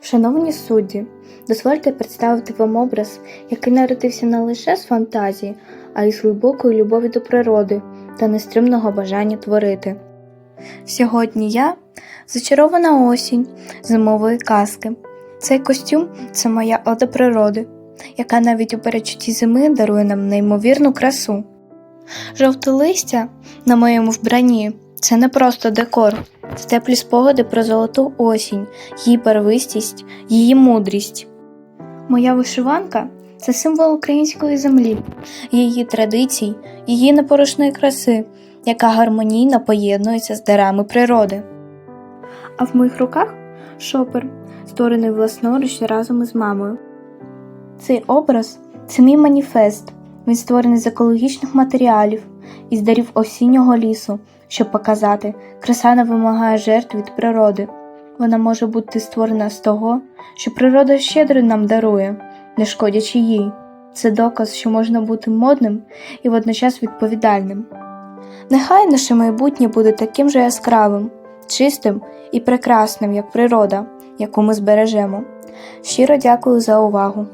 Шановні судді, дозвольте представити вам образ, який народився не лише з фантазії, а й з глибокої любові до природи та нестримного бажання творити. Сьогодні я зачарована осінь зимової казки. Цей костюм це моя ода природи, яка навіть у перечутті зими дарує нам неймовірну красу. Жовте листя на моєму вбранні це не просто декор, це теплі спогади про золоту осінь, її барвистість, її мудрість. Моя вишиванка це символ української землі, її традицій, її непорушної краси, яка гармонійно поєднується з дарами природи. А в моїх руках шопер, створений власноруч разом із мамою. Цей образ це мій маніфест. Він створений з екологічних матеріалів із дарів осіннього лісу, щоб показати, краса не вимагає жертв від природи. Вона може бути створена з того, що природа щедро нам дарує, не шкодячи їй. Це доказ, що можна бути модним і водночас відповідальним. Нехай наше майбутнє буде таким же яскравим, чистим і прекрасним, як природа, яку ми збережемо. Щиро дякую за увагу.